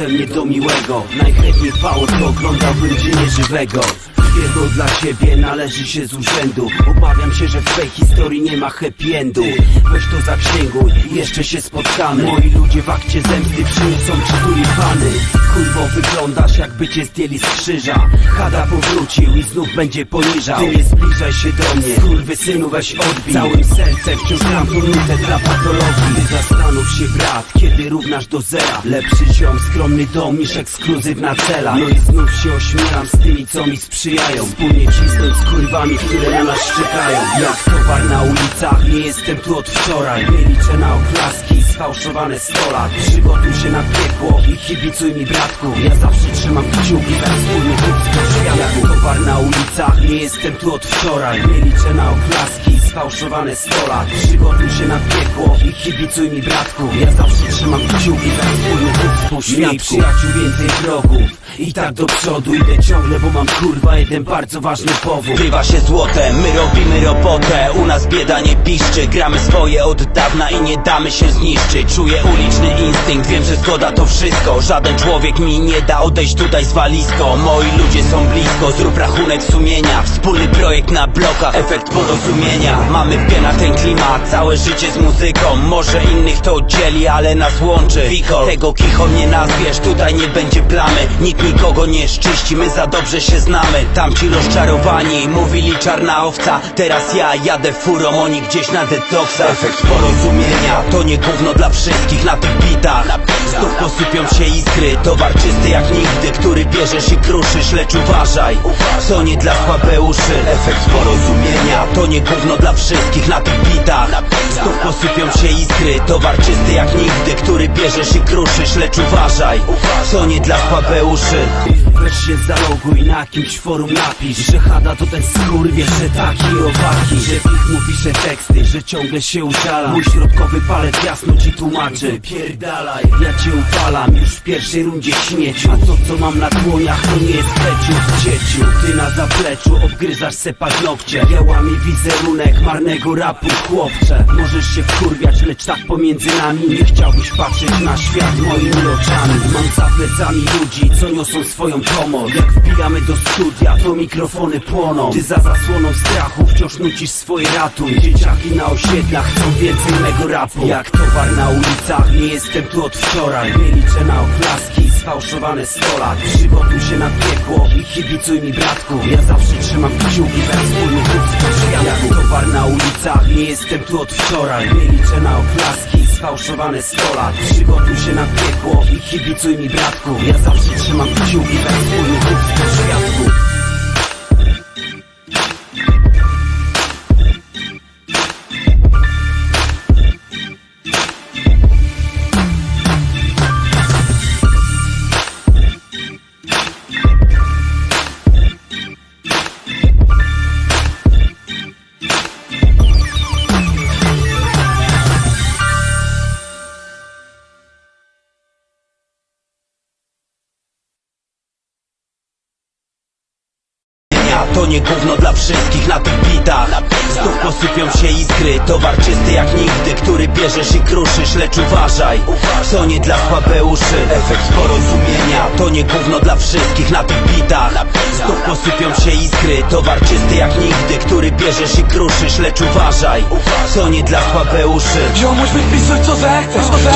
ode mnie do miłego Najchętniej pało to oglądałbym cię nieżywego Pierdol dla ciebie należy się z urzędu. Obawiam się, że w tej historii nie ma happy endu. Weź to zaksięguj, jeszcze się spotkamy. Moi ludzie w akcie zemsty przyniosą ci tulipany. Kurwo wyglądasz jakby cię zdjęli z krzyża. Hada powrócił i znów będzie poniżał. Ty nie zbliżaj się do mnie, kurwy synu weź odbij. Całym sercem wciąż gram tą nutę dla patologii. Ty zastanów się brat, kiedy równasz do zera. Lepszy ziom, skromny dom niż ekskluzywna cela. No i znów się ośmielam z tymi co mi sprzyjają Wspólnie cisnąć z kurwami, które na nas czekają Jak towar na ulicach, nie jestem tu od wczoraj. Nie liczę na oklaski, sfałszowane sto lat Przygotuj się na piekło i kibicuj mi bratku. Ja zawsze trzymam kciuki wspólny chłopski świat Jak towar na ulicach, nie jestem tu od wczoraj. Nie liczę na oklaski, sfałszowane sto lat Przygotuj się na piekło i kibicuj mi bratku. Ja zawsze trzymam kciuki za wspólny chłopski Mniej przyjaciół, więcej wrogów i tak do przodu idę ciągle, bo mam kurwa jeden bardzo ważny powód. Bywa się złotem, my robimy robotę. U nas bieda nie piszczy Gramy swoje od dawna i nie damy się zniszczyć. Czuję uliczny instynkt, wiem, że zgoda to wszystko. Żaden człowiek mi nie da odejść tutaj z walizką. Moi ludzie są blisko, zrób rachunek sumienia. Wspólny projekt na blokach, efekt porozumienia. Mamy w genach ten klimat, całe życie z muzyką. Może innych to dzieli, ale nas łączy. Wiko, tego kicho nie nazwiesz, tutaj nie będzie plamy. Nikt nikogo nie szczyści, my za dobrze się znamy. Tamci rozczarowani, mówili czarna owca. Teraz ja jadę furą, oni gdzieś na detoksach. Efekt porozumienia, to nie gówno dla wszystkich na tych bitach Znów posypią się iskry, towar czysty jak nigdy Który bierzesz i kruszysz, lecz uważaj To nie dla słabeuszy, efekt porozumienia To nie gówno dla wszystkich na tych bitach. Znów posypią się iskry, towar czysty jak nigdy Który bierzesz i kruszysz, lecz uważaj To nie dla słabeuszy Weź się zaloguj na jakimś forum napisz Że Hada to ten skurwiel, że taki owaki Że w nich mu pisze teksty, że ciągle się użala Mój środkowy palec jasno ci tłumaczy Pierdalaj, ja cię upalam. Już w pierwszej rundzie śmieciu. A to co mam na dłoniach to nie jest pleciu Dzieciu, ty na zapleczu obgryzasz se paznokcie Ja łamię wizerunek marnego rapu chłopcze. Możesz się wkurwiać, lecz tak pomiędzy nami Nie chciałbyś patrzeć na świat moimi oczami. Mam za plecami ludzi, co niosą swoją pomoc Jak wbijamy do studia, to mikrofony płoną. Ty za zasłoną strachu wciąż nucisz swoje ratuj Dzieciaki na osiedlach chcą więcej mego rapu. Jak towar na ulicach, nie jestem tu od wczoraj Nie liczę na oklaski, sfałszowane sto lat Przygotuj się na piekło i kibicuj mi bratku. Ja zawsze trzymam kciuki we wspólny chłopski Jak towar na ulicach, nie jestem tu od wczoraj. Nie liczę na oklaski, sfałszowane sto lat Przygotuj się na piekło i kibicuj mi bratku. Ja zawsze trzymam kciuki we wspólny chłopski świadku To nie gówno dla wszystkich na tych bitach. Znów posypią się iskry Towar czysty jak nigdy Który bierzesz i kruszysz Lecz uważaj To nie dla słabeuszy Efekt porozumienia To nie gówno dla wszystkich na tych bitach. Znów posypią się iskry Towar czysty jak nigdy Który bierzesz i kruszysz Lecz uważaj To nie dla słabeuszy Ziomuś wypisuj co zechcesz, co zechcesz